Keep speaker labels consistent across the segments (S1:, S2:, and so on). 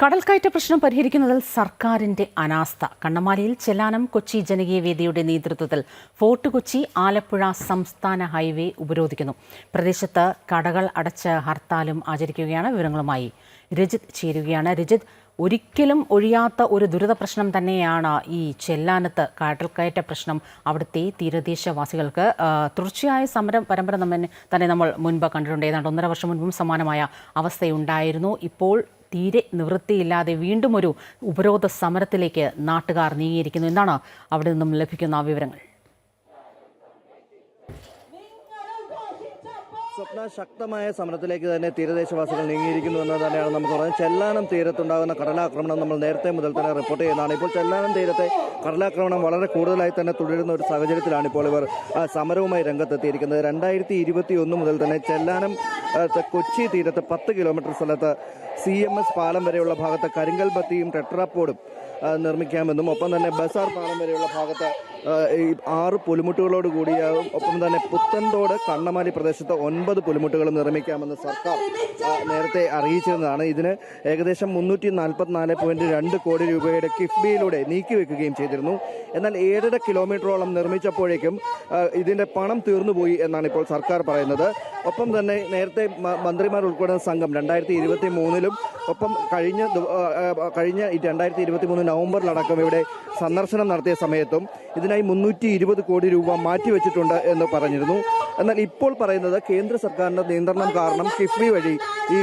S1: കടൽക്കയറ്റ പ്രശ്നം പരിഹരിക്കുന്നതിൽ സർക്കാരിന്റെ അനാസ്ഥ. കണ്ണമാലിയിൽ ചെല്ലാനം കൊച്ചി ജനകീയ വേദിയുടെ നേതൃത്വത്തിൽ ഫോർട്ട് കൊച്ചി ആലപ്പുഴ സംസ്ഥാന ഹൈവേ ഉപരോധിക്കുന്നു. പ്രദേശത്ത് കടകൾ അടച്ച് ഹർത്താലും ആചരിക്കുകയാണ് വിവരങ്ങളുമായി രജിത് ചേരുകയാണ്. രജിത് ഒരിക്കലും ഒഴിയാത്ത ഒരു ദുരിത പ്രശ്നം തന്നെയാണ് ഈ ചെല്ലാനത്ത് കടൽക്കയറ്റ പ്രശ്നം. അവിടുത്തെ തീരദേശവാസികൾക്ക് തുടർച്ചയായ സമരം പരമ്പര തന്നെ നമ്മൾ മുൻപ് കണ്ടിട്ടുണ്ട്. ഏതാണ്ട് ഒന്നര വർഷം മുൻപും സമാനമായ അവസ്ഥയുണ്ടായിരുന്നു. ഇപ്പോൾ തീരെ നിവൃത്തിയില്ലാതെ വീണ്ടും ഒരു ഉപരോധ സമരത്തിലേക്ക് നാട്ടുകാർ നീങ്ങിയിരിക്കുന്നു. എന്നാണ് അവിടെ നിന്നും ലഭിക്കുന്ന വിവരങ്ങൾ?
S2: സ്വപ്ന ശക്തമായ സമരത്തിലേക്ക് തന്നെ തീരദേശവാസികൾ നീങ്ങിയിരിക്കുന്നു എന്ന് തന്നെയാണ് നമുക്ക് പറയുന്നത് ചെല്ലാനം തീരത്തുണ്ടാകുന്ന കടലാക്രമണം നമ്മൾ നേരത്തെ മുതൽ തന്നെ റിപ്പോർട്ട് ചെയ്യുന്നതാണ്. ഇപ്പോൾ ചെല്ലാനം തീരത്തെ കടലാക്രമണം വളരെ കൂടുതലായി തന്നെ തുടരുന്ന ഒരു സാഹചര്യത്തിലാണ് ഇപ്പോൾ ഇവർ സമരവുമായി രംഗത്തെത്തിയിരിക്കുന്നത്. രണ്ടായിരത്തി ഇരുപത്തി ഒന്ന് മുതൽ തന്നെ ചെല്ലാനം കൊച്ചി തീരത്ത് പത്ത് കിലോമീറ്റർ സ്ഥലത്ത് സി എം എസ് പാലം വരെയുള്ള ഭാഗത്ത് കരിങ്കൽ ബത്തിയും ടെട്രാപ്പോഡും നിർമ്മിക്കാമെന്നും ഒപ്പം തന്നെ ബസാർ പാലം വരെയുള്ള ഭാഗത്ത് ഈ ആറ് പുലിമുട്ടുകളോട് കൂടിയാകും ഒപ്പം തന്നെ പുത്തൻതോട് കണ്ണമാലി പ്രദേശത്ത് ഒൻപത് പുലിമുട്ടുകളും നിർമ്മിക്കാമെന്ന് സർക്കാർ നേരത്തെ അറിയിച്ചിരുന്നതാണ്. ഇതിന് ഏകദേശം മുന്നൂറ്റി നാൽപ്പത്തിനാല് പോയിന്റ് രണ്ട് കോടി രൂപയുടെ കിഫ്ബിയിലൂടെ നീക്കിവെക്കുകയും ചെയ്തിരുന്നു. എന്നാൽ ഏഴര കിലോമീറ്ററോളം നിർമ്മിച്ചപ്പോഴേക്കും ഇതിന്റെ പണം തീർന്നുപോയി എന്നാണ് ഇപ്പോൾ സർക്കാർ പറയുന്നത്. ഒപ്പം തന്നെ നേരത്തെ മന്ത്രിമാർ ഉൾപ്പെടുന്ന സംഘം രണ്ടായിരത്തി ഇരുപത്തി മൂന്നിലും ഒപ്പം കഴിഞ്ഞ കഴിഞ്ഞ രണ്ടായിരത്തി ഇരുപത്തി മൂന്ന് നവംബറിലടക്കം ഇവിടെ സന്ദർശനം നടത്തിയ സമയത്തും ഇതിനായി മുന്നൂറ്റി ഇരുപത് കോടി രൂപ മാറ്റിവെച്ചിട്ടുണ്ട് എന്ന് പറഞ്ഞിരുന്നു. എന്നാൽ ഇപ്പോൾ പറയുന്നത് കേന്ദ്ര സർക്കാരിന്റെ നിയന്ത്രണം കാരണം കിഫ്ബി വഴി ഈ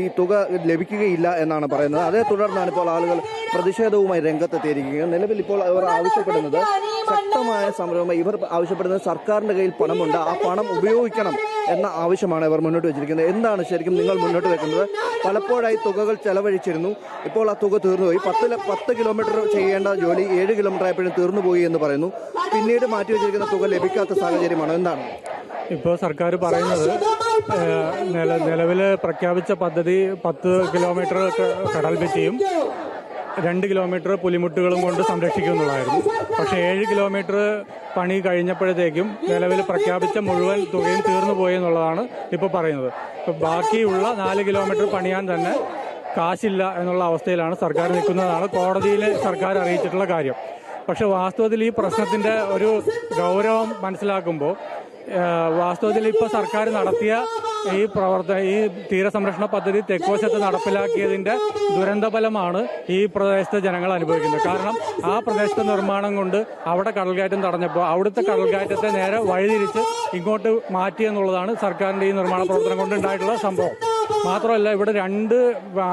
S2: ഈ തുക ലഭിക്കുകയില്ല എന്നാണ് പറയുന്നത്. അതേ തുടർന്നാണ് ഇപ്പോൾ ആളുകൾ പ്രതിഷേധവുമായി രംഗത്തെത്തിയിരിക്കുന്നത്. നിലവിൽ ഇപ്പോൾ അവർ ആവശ്യപ്പെടുന്നത് ശക്തമായ സംരംഭം ഇവർ ആവശ്യപ്പെടുന്നത് സർക്കാരിന്റെ കയ്യിൽ പണമുണ്ട്. ആ പണം ഉപയോഗിക്കണം എന്ന ആവശ്യമാണ് അവർ മുന്നോട്ട് വെച്ചിരിക്കുന്നത്. എന്താണ് ശരിക്കും നിങ്ങൾ മുന്നോട്ട് വെക്കുന്നത്? പലപ്പോഴായി തുകകൾ ചെലവഴിച്ചിരുന്നു. ഇപ്പോൾ ആ തുക തീർന്നുപോയി. പത്ത് പത്ത് കിലോമീറ്റർ ചെയ്യേണ്ട ജോലി ഏഴ് കിലോമീറ്റർ ആയപ്പോഴും തീർന്നുപോയി എന്ന് പറയുന്നു. പിന്നീട് മാറ്റി വെച്ചിരിക്കുന്ന തുക ലഭിക്കാത്ത സാഹചര്യമാണ്? എന്താണ്?
S3: ഇപ്പോൾ സർക്കാർ പറയുന്നത് നില നിലവിൽ പ്രഖ്യാപിച്ച പദ്ധതി പത്ത് കിലോമീറ്റർ കടൽ ഭിത്തിയും രണ്ട് കിലോമീറ്റർ പുലിമുട്ടുകളും കൊണ്ട് സംരക്ഷിക്കും പക്ഷെ ഏഴ് കിലോമീറ്റർ പണി കഴിഞ്ഞപ്പോഴത്തേക്കും നിലവിൽ പ്രഖ്യാപിച്ച മുഴുവൻ തുകയും തീർന്നു പോയി എന്നുള്ളതാണ് ഇപ്പോൾ പറയുന്നത്. ഇപ്പോൾ ബാക്കിയുള്ള നാല് കിലോമീറ്റർ പണിയാൻ തന്നെ കാശില്ല എന്നുള്ള അവസ്ഥയിലാണ് സർക്കാർ നിൽക്കുന്നതാണ് കോടതിയിൽ സർക്കാർ അറിയിച്ചിട്ടുള്ള കാര്യം. പക്ഷെ വാസ്തവത്തിൽ ഈ പ്രശ്നത്തിന്റെ ഒരു ഗൗരവം മനസ്സിലാക്കുമ്പോൾ വാസ്തവത്തിൽ ഇപ്പോൾ സർക്കാർ നടത്തിയ ഈ പ്രവർത്തന ഈ തീരസംരക്ഷണ പദ്ധതി തെക്കോശത്ത് നടപ്പിലാക്കിയതിന്റെ ദുരന്തഫലമാണ് ഈ പ്രദേശത്തെ ജനങ്ങൾ അനുഭവിക്കുന്നത്. കാരണം ആ പ്രദേശത്തെ നിർമ്മാണം കൊണ്ട് അവിടെ കടൽക്കയറ്റം തടഞ്ഞപ്പോൾ അവിടുത്തെ കടൽക്കയറ്റത്തെ നേരെ വഴിതിരിച്ച് ഇങ്ങോട്ട് മാറ്റി എന്നുള്ളതാണ് സർക്കാരിന്റെ ഈ നിർമ്മാണ പ്രവർത്തനം കൊണ്ട് ഉണ്ടായിട്ടുള്ള സംഭവം. മാത്രമല്ല ഇവിടെ രണ്ട്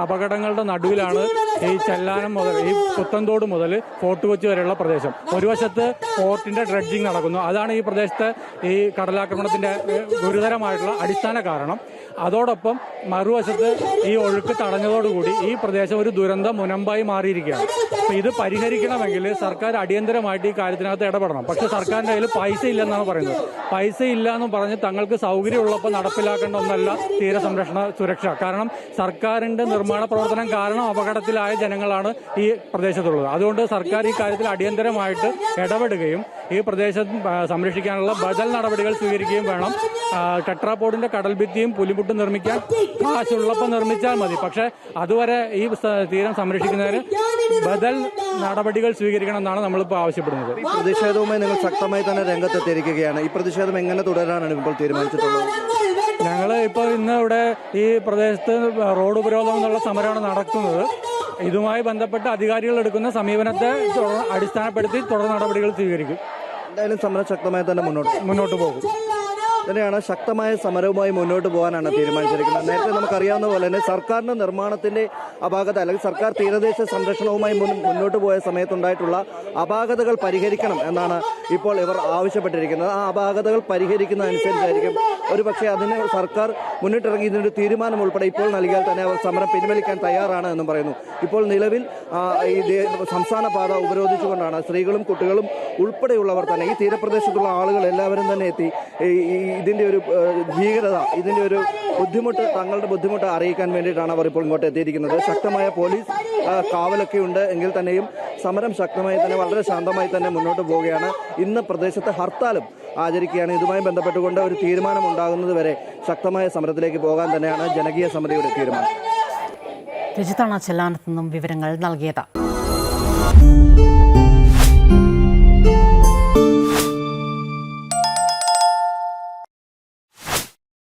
S3: അപകടങ്ങളുടെ നടുവിലാണ് ഈ ചെല്ലാനം മുതൽ ഈ പുത്തൻതോട് മുതൽ ഫോർട്ട് കൊച്ചി വരെയുള്ള പ്രദേശം. ഒരു വശത്ത് ഫോർട്ടിന്റെ ഡ്രഡ്ജിങ് നടക്കുന്നു. അതാണ് ഈ പ്രദേശത്ത് ഈ കടലാക്രമണത്തിന്റെ ഗുരുതരമായിട്ടുള്ള അടിസ്ഥാന കാരണം. അതോടൊപ്പം മറുവശത്ത് ഈ ഒഴുക്ക് തടഞ്ഞതോടുകൂടി ഈ പ്രദേശം ഒരു ദുരന്ത മുനമ്പായി മാറിയിരിക്കുകയാണ്. അപ്പൊ ഇത് പരിഹരിക്കണമെങ്കിൽ സർക്കാർ അടിയന്തരമായിട്ട് ഈ കാര്യത്തിനകത്ത് ഇടപെടണം. പക്ഷെ സർക്കാരിന്റെ കയ്യിൽ പൈസ ഇല്ലെന്നാണ് പറയുന്നത്. പൈസ ഇല്ല എന്ന് പറഞ്ഞ് തങ്ങൾക്ക് സൗകര്യമുള്ളപ്പോൾ നടപ്പിലാക്കേണ്ട ഒന്നല്ല തീരസംരക്ഷണ സുരക്ഷ. കാരണം സർക്കാരിന്റെ നിർമ്മാണ പ്രവർത്തനം കാരണം അപകടത്തിലായ ജനങ്ങളാണ് ഈ പ്രദേശത്തുള്ളത്. അതുകൊണ്ട് സർക്കാർ ഈ കാര്യത്തിൽ അടിയന്തരമായിട്ട് ഇടപെടുകയും ഈ പ്രദേശം സംരക്ഷിക്കാനുള്ള ബദൽ നടപടികൾ സ്വീകരിക്കുകയും വേണം. ആ, കടൽ കടൽഭിത്തിയും പുലിമുട്ടും നിർമ്മിക്കാൻ കാശുള്ളപ്പം നിർമ്മിച്ചാൽ മതി. പക്ഷെ അതുവരെ ഈ തീരം സംരക്ഷിക്കുന്നതിന് ബദൽ നടപടികൾ സ്വീകരിക്കണം എന്നാണ് നമ്മളിപ്പോൾ ആവശ്യപ്പെടുന്നത്.
S2: ഈ പ്രതിഷേധവുമായി നിങ്ങൾ ശക്തമായി തന്നെ രംഗത്തെത്തിയിരിക്കുകയാണ്. ഈ പ്രതിഷേധം എങ്ങനെ തുടരാനാണ് ഇപ്പോൾ തീരുമാനിച്ചിട്ടുള്ളത്?
S3: ഞങ്ങൾ ഇപ്പോൾ ഇന്ന് ഇവിടെ ഈ പ്രദേശത്ത് റോഡ് ഉപരോധം എന്നുള്ള സമരമാണ് നടക്കുന്നത്. ഇതുമായി ബന്ധപ്പെട്ട് അധികാരികൾ എടുക്കുന്ന സമീപനത്തെ അടിസ്ഥാനപ്പെടുത്തി തുടർ നടപടികൾ സ്വീകരിക്കും.
S2: എന്തായാലും സമരം ശക്തമായി തന്നെ മുന്നോട്ട്
S3: മുന്നോട്ട് പോകും.
S2: തന്നെയാണ് ശക്തമായ സമരവുമായി മുന്നോട്ട് പോകാനാണ് തീരുമാനിച്ചിരിക്കുന്നത്. നേരത്തെ നമുക്കറിയാവുന്ന പോലെ തന്നെ സർക്കാരിന്റെ നിർമ്മാണത്തിന്റെ അപാകത അല്ലെങ്കിൽ സർക്കാർ തീരദേശ സംരക്ഷണവുമായി മുന്നോട്ട് പോയ സമയത്തുണ്ടായിട്ടുള്ള അപാകതകൾ പരിഹരിക്കണം എന്നാണ് ഇപ്പോൾ ഇവർ ആവശ്യപ്പെട്ടിരിക്കുന്നത്. ആ അപാകതകൾ പരിഹരിക്കുന്നതനുസരിച്ചായിരിക്കും ഒരു പക്ഷേ അതിന് സർക്കാർ മുന്നിട്ടിറങ്ങി ഇതിനൊരു തീരുമാനം ഉൾപ്പെടെ ഇപ്പോൾ നൽകിയാൽ തന്നെ അവർ സമരം പിൻവലിക്കാൻ തയ്യാറാണ് എന്നും പറയുന്നു. ഇപ്പോൾ നിലവിൽ ഈ സംസ്ഥാന പാത ഉപരോധിച്ചുകൊണ്ടാണ് സ്ത്രീകളും കുട്ടികളും ഉൾപ്പെടെയുള്ളവർ തന്നെ ഈ തീരപ്രദേശത്തുള്ള ആളുകൾ എല്ലാവരും തന്നെ എത്തി ഈ- ഈ ഇതിന്റെ ഒരു ഭീകരത ഇതിന്റെ ഒരു ബുദ്ധിമുട്ട് തങ്ങളുടെ ബുദ്ധിമുട്ട് അറിയിക്കാൻ വേണ്ടിയിട്ടാണ് അവർ ഇപ്പോൾ ഇങ്ങോട്ട് എത്തിയിരിക്കുന്നത്. ശക്തമായ പോലീസ് കാവലൊക്കെ ഉണ്ട് എങ്കിൽ തന്നെയും സമരം ശക്തമായി തന്നെ വളരെ ശാന്തമായി തന്നെ മുന്നോട്ട് പോവുകയാണ്. ഇന്ന് പ്രദേശത്ത് ഹർത്താലും ആചരിക്കുകയാണ്. ഇതുമായി ബന്ധപ്പെട്ടുകൊണ്ട് ഒരു തീരുമാനം ഉണ്ടാകുന്നത് വരെ ശക്തമായ സമരത്തിലേക്ക് പോകാൻ തന്നെയാണ് ജനകീയ സമിതിയുടെ തീരുമാനം.
S1: രജിത്താണ് ചെല്ലാനത്ത് നിന്നും വിവരങ്ങൾ നൽകിയത്.